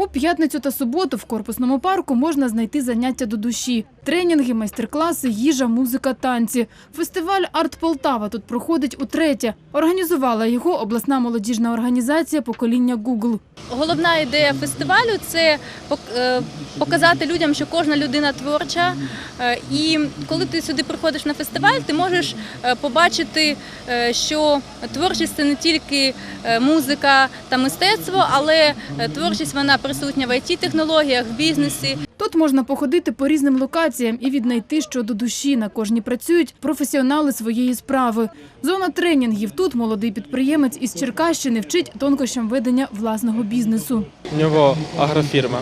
У п'ятницю та суботу в корпусному парку можна знайти заняття до душі: тренінги, майстер-класи, їжа, музика, танці. Фестиваль Арт Полтава тут проходить утретє. Організувала його обласна молодіжна організація покоління Google. Головна ідея фестивалю це е, показати людям, що кожна людина творча. Е, І коли ти сюди приходиш на фестиваль, ти можеш е, побачити, що творчість це не тільки музика та мистецтво, але творчість вона присутня в it технологіях в бізнесі. Тут можна походити по різним локаціям і віднайти, що до душі. На кожній працюють професіонали своєї справи. Зона тренінгів. Тут молодий підприємець із Черкащини вчить тонкощам ведення власного бізнесу. У него агрофирма.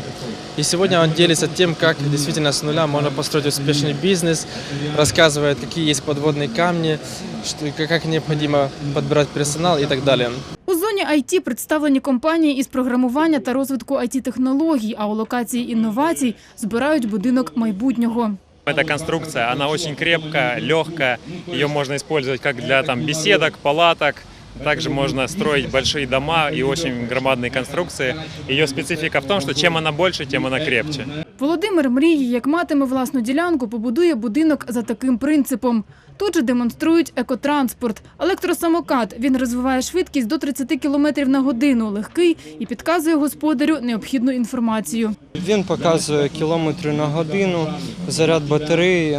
И сегодня он делится тем, как действительно с нуля можно построить успешный бизнес, рассказывает, какие есть подводные камни, что, как необходимо подбирать персонал и так далее. IT представлені компанії із програмування та розвитку it технологій а у локації інновацій збирають будинок майбутнього. Эта конструкция, она очень крепкая, легкая. Ее можно использовать как для там, беседок, палаток. Также можно строить большие дома и очень громадные конструкции. Ее специфика в том, что чем она больше, тем она крепче. Володимир мріє, як матиме власну ділянку, побудує будинок за таким принципом. Тут же демонструють екотранспорт. Електросамокат. Він розвиває швидкість до 30 км на годину, легкий і підказує господарю необхідну інформацію. Він показує кілометри на годину, заряд батареї,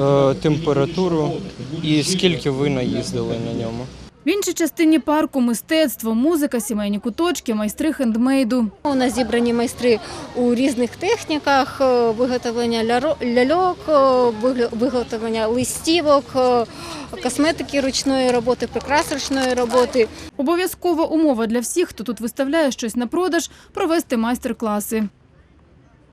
е, температуру і скільки ви наїздили на ньому. В іншій частині парку мистецтво, музика, сімейні куточки, майстри хендмейду. У нас зібрані майстри у різних техніках е, виготовлення ляльок, е, виготовлення листівок, е, косметики ручної роботи, прикрас ручної роботи. Обов'язкова умова для всіх, хто тут виставляє щось на продаж, провести майстер-класи.